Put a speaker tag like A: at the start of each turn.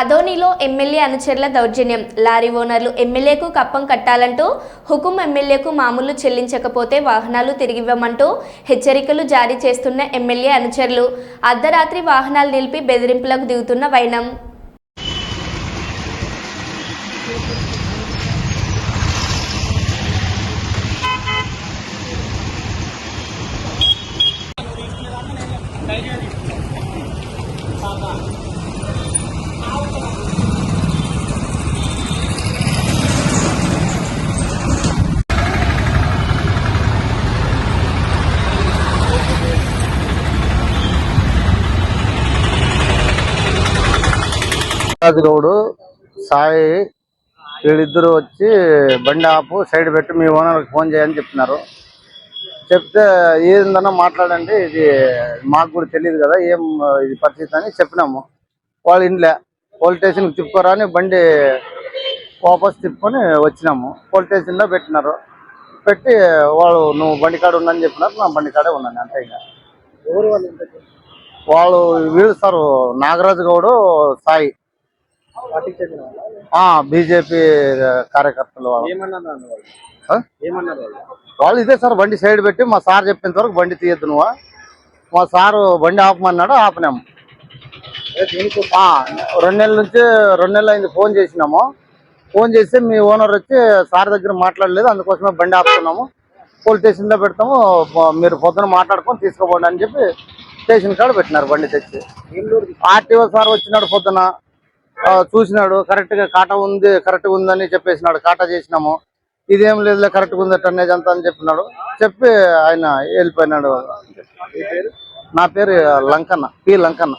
A: అదోనిలో MLA అనుచరుల దౌర్జన్యం. Lorry ఓనర్లు ఎమ్మెల్యేకు కప్పం కట్టాలంటూ హుకుం ఎమ్మెల్యేకు మామూలు చెల్లించకపోతే వాహనాలు తిరిగివ్వమంటూ హెచ్చరికలు జారీ చేస్తున్న ఎమ్మెల్యే అనుచరులు. అర్ధరాత్రి వాహనాలు నిలిపి బెదిరింపులకు దిగుతున్న వైనం.
B: గౌడు సాయి వీళ్ళిద్దరు వచ్చి బండి ఆపు సైడ్ పెట్టి మీ ఓనర్కి ఫోన్ చేయని చెప్తున్నారు చెప్తే ఏందన్నా మాట్లాడండి ఇది మాకు కూడా తెలియదు కదా ఏం ఇది పరిస్థితి అని చెప్పినాము. వాళ్ళు ఇంట్లో పోలీస్ స్టేషన్కి తిప్పుకోరా అని బండి వాపస్ తిప్పుకొని వచ్చినాము. పోలీస్ స్టేషన్లో పెట్టినారు. పెట్టి వాళ్ళు నువ్వు బండి కాడ ఉండని చెప్పినారు. నా బండి కాడే ఉన్నాను అంతే ఇంకా.
C: ఎవరు వాళ్ళు?
B: వాళ్ళు వీళ్ళు సార్ నాగరాజు గౌడు సాయి. బీజేపీ కార్యకర్తలు వాళ్ళు. ఇదే సార్ బండి సైడ్ పెట్టి మా సార్ చెప్పేంత వరకు బండి తీయద్దు నువ్వు. మా సారు బండి ఆపమన్నాడు ఆపినాము రెండు నెలల నుంచి రెండు నెలలు అయింది ఫోన్ చేసినాము. ఫోన్ చేస్తే మీ ఓనర్ వచ్చి సార్ దగ్గర మాట్లాడలేదు అందుకోసమే బండి ఆపుతున్నాము. పోలీస్ స్టేషన్లో పెడతాము మీరు పొద్దున మాట్లాడుకొని తీసుకోపోండి అని చెప్పి స్టేషన్ కాడ పెట్టినారు బండి తెచ్చి. ఆర్టీఓ సార్ వచ్చినాడు పొద్దున. చూసినాడు కరెక్ట్గా కాటా ఉంది కరెక్ట్గా ఉందని చెప్పేసినాడు కాటా చేసినాము. ఇదేం లేదులే కరెక్ట్గా ఉంది టన్నేజ్ అంతా అని చెప్పినాడు. చెప్పి ఆయన వెళ్ళిపోయినాడు. నా పేరు లంకన్న పి లంకన్న.